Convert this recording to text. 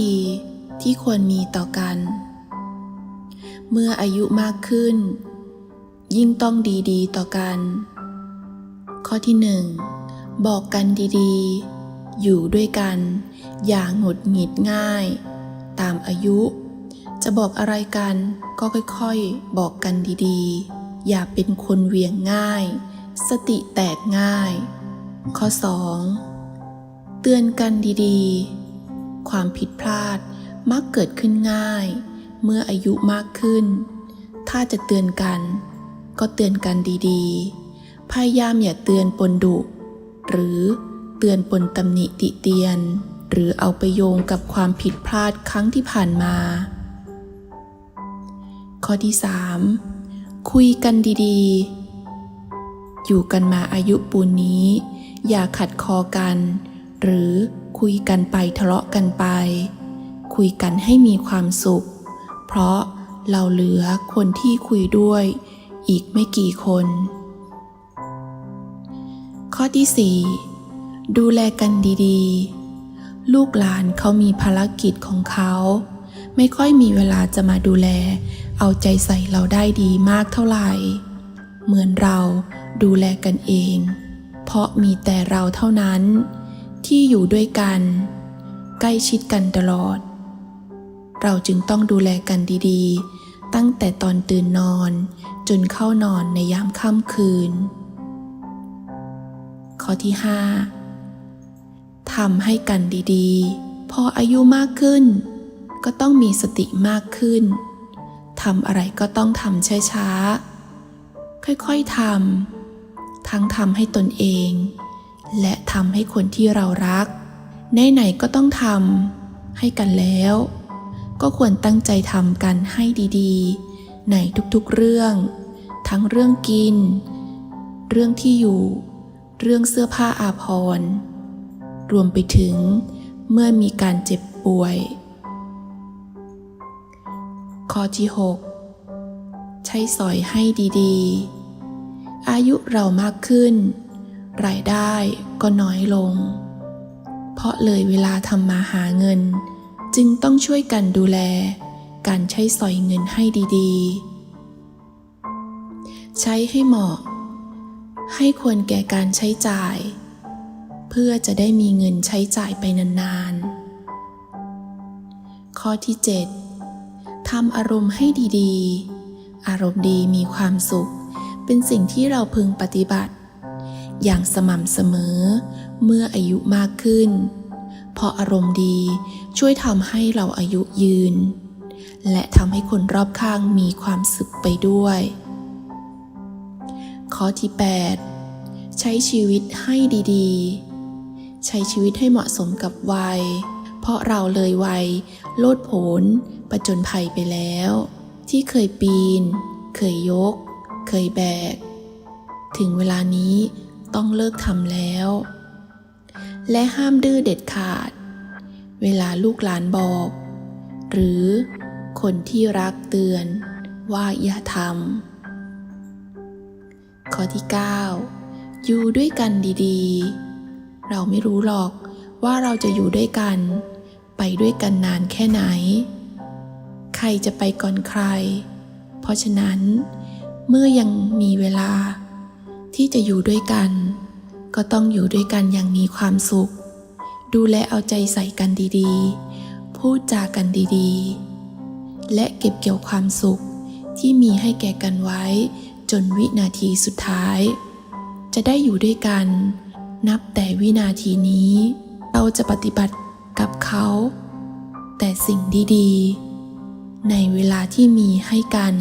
ดีที่ควรมีต่อกัน เมื่ออายุมากขึ้น ยิ่งต้องดีๆต่อกัน ข้อที่หนึ่งบอกกันดีๆ อยู่ด้วยกัน อย่างหงุดหงิดง่าย ตามอายุ จะบอกอะไรกันก็ค่อยๆ บอกกันดีๆ อย่าเป็นคนเวียงง่าย สติแตกง่าย ข้อ 2 เตือนกันดีๆ ความผิดพลาดมักเกิดขึ้นง่าย เมื่ออายุมากขึ้น ถ้าจะเตือนกัน ก็เตือนกันดีๆ พยายามอย่าเตือนปนดุ หรือเตือนปนตำหนิติเตียน หรือเอาไปโยงกับความผิดพลาดครั้งที่ผ่านมา ข้อที่ 3 คุยกันดีๆ อยู่กันมาอายุปูนนี้ อย่าขัดคอกัน หรือคุยกันไปทะเลาะกันไป คุยกันให้มีความสุข เพราะเราเหลือคนที่คุยด้วย อีกไม่กี่คน ข้อที่ 4 ดูแลกันดีๆ ลูกหลานเขามีภารกิจของเขา ไม่ค่อยมีเวลาจะมาดูแล เอาใจใส่เราได้ดีมากเท่าไหร่ เหมือนเราดูแลกันเอง เพราะมีแต่เราเท่านั้น ที่อยู่ด้วยกัน ใกล้ชิดกันตลอด เราจึงต้องดูแลกันดีๆ ตั้งแต่ตอนตื่นนอนจนเข้านอนในยามค่ำคืน ข้อที่ 5ทำให้กันดีๆ พออายุมากขึ้น ก็ต้องมีสติมากขึ้นทำอะไรก็ต้องทำช้าๆ ค่อยๆทำ ทั้งทำให้ตนเอง และทำให้คนที่เรารัก ไหนๆก็ต้องทำให้กันแล้ว ก็ควรตั้งใจทำกันให้ดีๆ ในทุกๆเรื่อง ทั้งเรื่องกิน เรื่องที่อยู่ เรื่องเสื้อผ้าอาภรณ์รวมไปถึงเมื่อมีการเจ็บป่วย ข้อที่ 6 ใช้สอยให้ดีๆ อายุเรามากขึ้น รายได้ก็น้อยลง เพราะเลยเวลาทำมาหาเงิน จึงต้องช่วยกันดูแล การใช้สอยเงินให้ดีๆ ใช้ให้เหมาะ ให้ควรแก่การใช้จ่าย เพื่อจะได้มีเงินใช้จ่ายไปนานๆ ข้อที่ 7ทำอารมณ์ให้ดีๆ อารมณ์ดีมีความสุข เป็นสิ่งที่เราพึงปฏิบัติ อย่างสม่ำเสมอ เมื่ออายุมากขึ้น เพราะอารมณ์ดีช่วยทำให้เราอายุยืน และทำให้คนรอบข้างมีความสุขไปด้วย ข้อที่ 8 ใช้ชีวิตให้ดีๆ ใช้ชีวิตให้เหมาะสมกับวัย เพราะเราเลยวัย โลดโผนประจนภัยไปแล้ว ที่เคยปีน เคยยก เคยแบก ถึงเวลานี้ ต้องเลิกทำแล้ว และห้ามดื้อเด็ดขาด เวลาลูกหลานบอก หรือคนที่รักเตือนว่าอย่าทำข้อที่ 9 อยู่ด้วยกันดีๆ เราไม่รู้หรอกว่าเราจะอยู่ด้วยกัน ไปด้วยกันนานแค่ไหน ใครจะไปก่อนใคร เพราะฉะนั้นเมื่อยังมีเวลา ที่จะอยู่ด้วยกัน ก็ต้องอยู่ด้วยกันอย่างมีความสุข ดูแลเอาใจใส่กันดีๆ พูดจากันดีๆ และเก็บเกี่ยวความสุขที่มีให้แก่กันไว้ จนวินาทีสุดท้าย จะได้อยู่ด้วยกัน นับแต่วินาทีนี้ เราจะปฏิบัติกับเขา แต่สิ่งดีๆ ในเวลาที่มีให้กัน